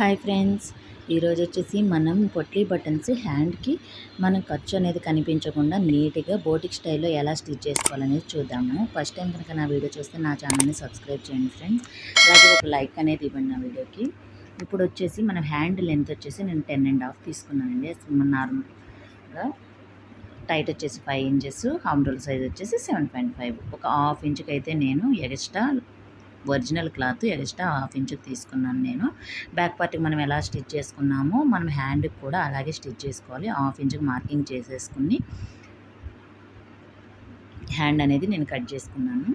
Hi friends. ఈరోజు వచ్చేసి మనం పొట్లీ బటన్స్ హ్యాండ్కి మనం ఖర్చు అనేది కనిపించకుండా నీట్గా బోటిక్ స్టైల్లో ఎలా స్టిచ్ చేసుకోవాలనేది చూద్దాము. ఫస్ట్ టైం కనుక నా వీడియో చూస్తే నా ఛానల్ని సబ్స్క్రైబ్ చేయండి ఫ్రెండ్స్. అలాగే ఒక లైక్ అనేది ఇవ్వండి నా వీడియోకి. ఇప్పుడు వచ్చేసి మన హ్యాండ్ లెంత్ వచ్చేసి నేను టెన్ అండ్ హాఫ్ తీసుకున్నానండి. నార్మల్గా టైట్ వచ్చేసి five inches hem roll size వచ్చేసి సెవెన్ పాయింట్ ఫైవ్. ఒక హాఫ్ ఇంచుకి అయితే నేను extra original cloth extra half inch తీసుకున్నాను నేను. బ్యాక్ పార్ట్కి మనం ఎలా స్టిచ్ చేసుకున్నామో మనం హ్యాండ్కి కూడా అలాగే స్టిచ్ చేసుకోవాలి. హాఫ్ ఇంచ్కి మార్కింగ్ చేసేసుకుని హ్యాండ్ అనేది నేను కట్ చేసుకున్నాను.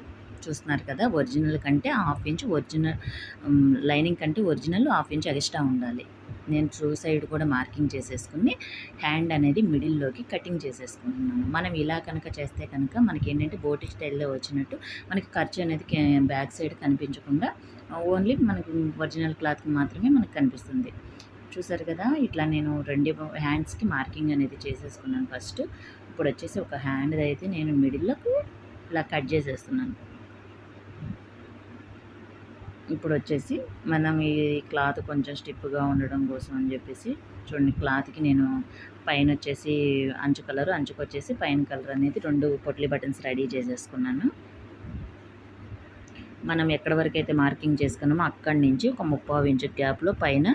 చూస్తున్నారు కదా ఒరిజినల్ కంటే హాఫ్ ఇంచ్ ఒరిజినల్ లైనింగ్ కంటే ఒరిజినల్ హాఫ్ ఇంచ్ ఎక్స్ట్రా ఉండాలి. నేను ట్రూ సైడ్ కూడా మార్కింగ్ చేసేసుకుని హ్యాండ్ అనేది మిడిల్లోకి కటింగ్ చేసేసుకుంటున్నాను. మనం ఇలా కనుక చేస్తే కనుక మనకి ఏంటంటే బోటి స్టైల్లో వచ్చినట్టు మనకి ఖర్చు అనేది బ్యాక్ సైడ్ కనిపించకుండా ఓన్లీ మనకి ఒరిజినల్ క్లాత్కి మాత్రమే మనకు కనిపిస్తుంది. చూసారు కదా ఇట్లా నేను రెండు హ్యాండ్స్కి మార్కింగ్ అనేది చేసేసుకున్నాను ఫస్ట్. ఇప్పుడు వచ్చేసి ఒక హ్యాండ్ అయితే నేను మిడిల్లోకి ఇలా కట్ చేసేస్తున్నాను. ఇప్పుడు వచ్చేసి మనం ఈ క్లాత్ కొంచెం స్టిప్గా ఉండడం కోసం అని చెప్పేసి చూడండి క్లాత్కి నేను పైన వచ్చేసి అంచు కలర్ అంచుకు వచ్చేసి పైన కలర్ అనేది రెండు పొట్లి బటన్స్ రెడీ చేసేసుకున్నాను. మనం ఎక్కడి వరకు అయితే మార్కింగ్ చేసుకున్నామో అక్కడి నుంచి ఒక ముప్పై ఇంచు గ్యాప్లో పైన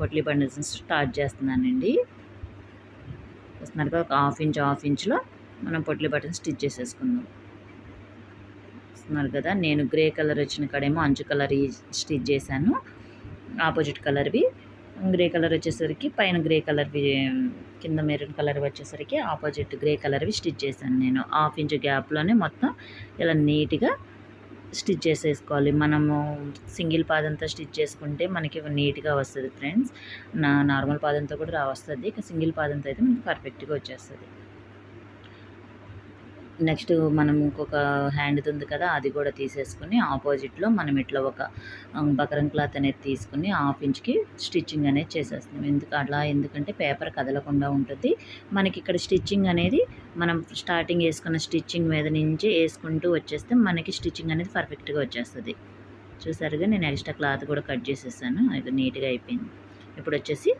పొట్లి బటన్స్ స్టార్ట్ చేస్తున్నానండి. వస్తున్నారు ఒక హాఫ్ ఇంచ్ హాఫ్ ఇంచ్లో మనం పొట్లి బటన్స్ స్టిచ్ చేసేసుకుందాం. చూస్తున్నారు కదా. నేను గ్రే కలర్ వచ్చిన కాడేమో అంచు కలర్ స్టిచ్ చేశాను. ఆపోజిట్ కలర్వి. గ్రే కలర్ వచ్చేసరికి పైన గ్రే కలర్వి కింద మెరూన్ కలర్ వచ్చేసరికి ఆపోజిట్ గ్రే కలర్వి స్టిచ్ చేశాను నేను. హాఫ్ ఇంచ్ గ్యాప్లోనే మొత్తం ఇలా నీట్గా స్టిచ్ చేసేసుకోవాలి. మనము సింగిల్ పాదంతో స్టిచ్ చేసుకుంటే మనకి నీట్గా వస్తుంది ఫ్రెండ్స్. నా నార్మల్ పాదంతో కూడా రా వస్తుంది. ఇక సింగిల్ పాదంతో అయితే మనకి పర్ఫెక్ట్గా వచ్చేస్తుంది. నెక్స్ట్ మనం ఇంకొక హ్యాండ్ ఉంది కదా అది కూడా తీసేసుకుని ఆపోజిట్లో మనం ఇట్లా ఒక బకరం క్లాత్ అనేది తీసుకుని హాఫ్ ఇంచ్కి స్టిచ్చింగ్ అనేది చేసేస్తున్నాం. ఎందుకు అలా? ఎందుకంటే పేపర్ కదలకుండా ఉంటుంది. మనకి ఇక్కడ స్టిచ్చింగ్ అనేది మనం స్టార్టింగ్ వేసుకున్న స్టిచ్చింగ్ మీద నుంచి వేసుకుంటూ వచ్చేస్తే మనకి స్టిచ్చింగ్ అనేది పర్ఫెక్ట్గా వచ్చేస్తుంది. చూసారుగా నేను ఎక్స్ట్రా క్లాత్ కూడా కట్ చేసేసాను. అది నీట్గా అయిపోయింది. ఇప్పుడు వచ్చేసి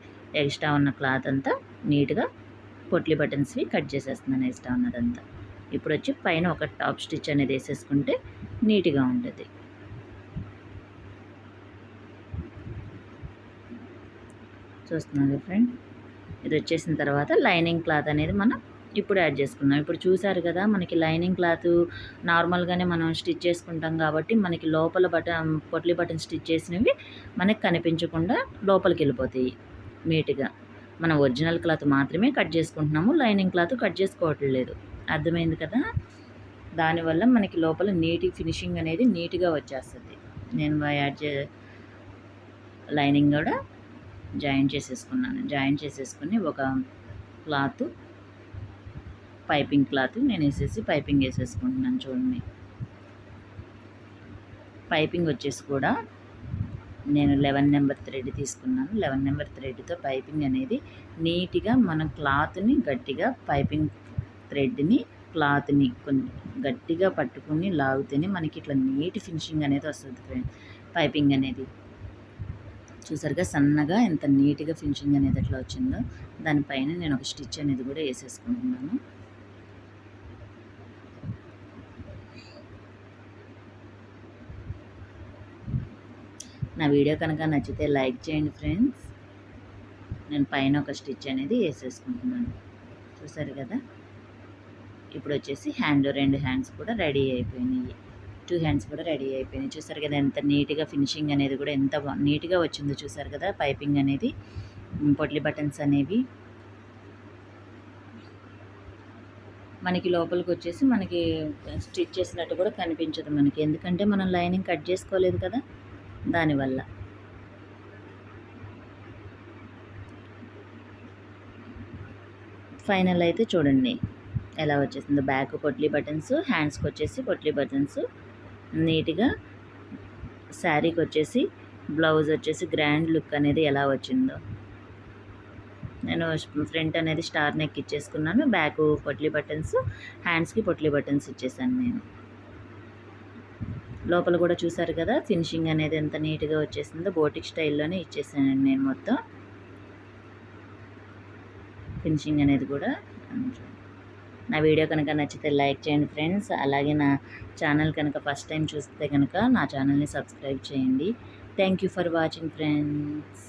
ఎక్స్ట్రా ఉన్న క్లాత్ అంతా నీట్గా పొట్లి బటన్స్వి కట్ చేసేస్తున్నాను ఎక్స్ట్రా ఉన్నదంతా. ఇప్పుడు వచ్చి పైన ఒక టాప్ స్టిచ్ అనేది వేసేసుకుంటే నీట్గా ఉంటుంది. చూస్తున్నారు ఫ్రెండ్? ఇది వచ్చేసిన తర్వాత లైనింగ్ క్లాత్ అనేది మనం ఇప్పుడు యాడ్ చేసుకున్నాం ఇప్పుడు చూసారు కదా మనకి లైనింగ్ క్లాత్ నార్మల్గానే మనం స్టిచ్ చేసుకుంటాం కాబట్టి మనకి లోపల బటన్ పొట్లి బటన్ స్టిచ్ చేసినవి మనకి కనిపించకుండా లోపలికి వెళ్ళిపోతాయి నీట్గా. మనం ఒరిజినల్ క్లాత్ మాత్రమే కట్ చేసుకుంటున్నాము లైనింగ్ క్లాత్ కట్ చేసుకోవట్లేదు. అర్థమైంది కదా? దానివల్ల మనకి లోపల నీటి ఫినిషింగ్ అనేది నీట్గా వచ్చేస్తుంది. నేను యాడ్ చే లైనింగ్ కూడా జాయిన్ చేసేసుకున్నాను. జాయిన్ చేసేసుకుని ఒక క్లాత్ పైపింగ్ క్లాత్ నేను వేసేసి పైపింగ్ వేసేసుకుంటున్నాను చూడండి. పైపింగ్ వచ్చేసి కూడా నేను లెవెన్ నెంబర్ థ్రెడ్ తీసుకున్నాను. లెవెన్ నెంబర్ థ్రెడ్తో పైపింగ్ అనేది నీట్గా మన క్లాత్ని గట్టిగా పైపింగ్ థ్రెడ్ని క్లాత్ని కొన్ని గట్టిగా పట్టుకుని లాగితేనే మనకి ఇట్లా నీట్ ఫినిషింగ్ అనేది వస్తుంది ఫ్రెండ్. పైపింగ్ అనేది. చూసారుగా సన్నగా ఎంత నీట్గా ఫినిషింగ్ అనేది ఎట్లా వచ్చిందో. దానిపైన నేను ఒక స్టిచ్ అనేది కూడా వేసేసుకుంటున్నాను. నా వీడియో కనుక నచ్చితే లైక్ చేయండి ఫ్రెండ్స్. నేను పైన ఒక స్టిచ్ అనేది వేసేసుకుంటున్నాను. చూసారు కదా? ఇప్పుడు వచ్చేసి హ్యాండ్ రెండు హ్యాండ్స్ కూడా రెడీ అయిపోయినాయి. టూ హ్యాండ్స్ కూడా రెడీ అయిపోయినాయి. చూసారు కదా ఎంత నీట్గా ఫినిషింగ్ అనేది కూడా ఎంత నీట్గా వచ్చిందో చూసారు కదా పైపింగ్ అనేది. పొట్లి బటన్స్ అనేవి. మనకి లోపలికి వచ్చేసి మనకి స్టిచ్ చేసినట్టు కూడా కనిపించదు మనకి. ఎందుకంటే మనం లైనింగ్ కట్ చేసుకోలేదు కదా దానివల్ల. ఫైనల్ అయితే చూడండి. ఎలా వచ్చేసిందో. బ్యాక్ పొట్లీ బటన్స్ హ్యాండ్స్కి వచ్చేసి పొట్లీ బటన్స్. నీట్గా శారీకి వచ్చేసి బ్లౌజ్ వచ్చేసి గ్రాండ్ లుక్ అనేది ఎలా వచ్చిందో. నేను ఫ్రంట్ అనేది స్టార్ నెక్ ఇచ్చేసుకున్నాను. బ్యాక్ పొట్లీ బటన్స్ హ్యాండ్స్కి పొట్లీ బటన్స్ ఇచ్చేసాను నేను. లోపల కూడా చూసారు కదా ఫినిషింగ్ అనేది ఎంత నీట్గా వచ్చేసిందో. బోటిక్ స్టైల్లోనే ఇచ్చేసానండి నేను మొత్తం. ఫినిషింగ్ అనేది కూడా నా వీడియో కనుక నచ్చితే లైక్ చేయండి ఫ్రెండ్స్. అలాగే నా ఛానల్ కనుక ఫస్ట్ టైం చూస్తే కనుక నా ఛానల్ని సబ్స్క్రైబ్ చేయండి. Thank you for watching friends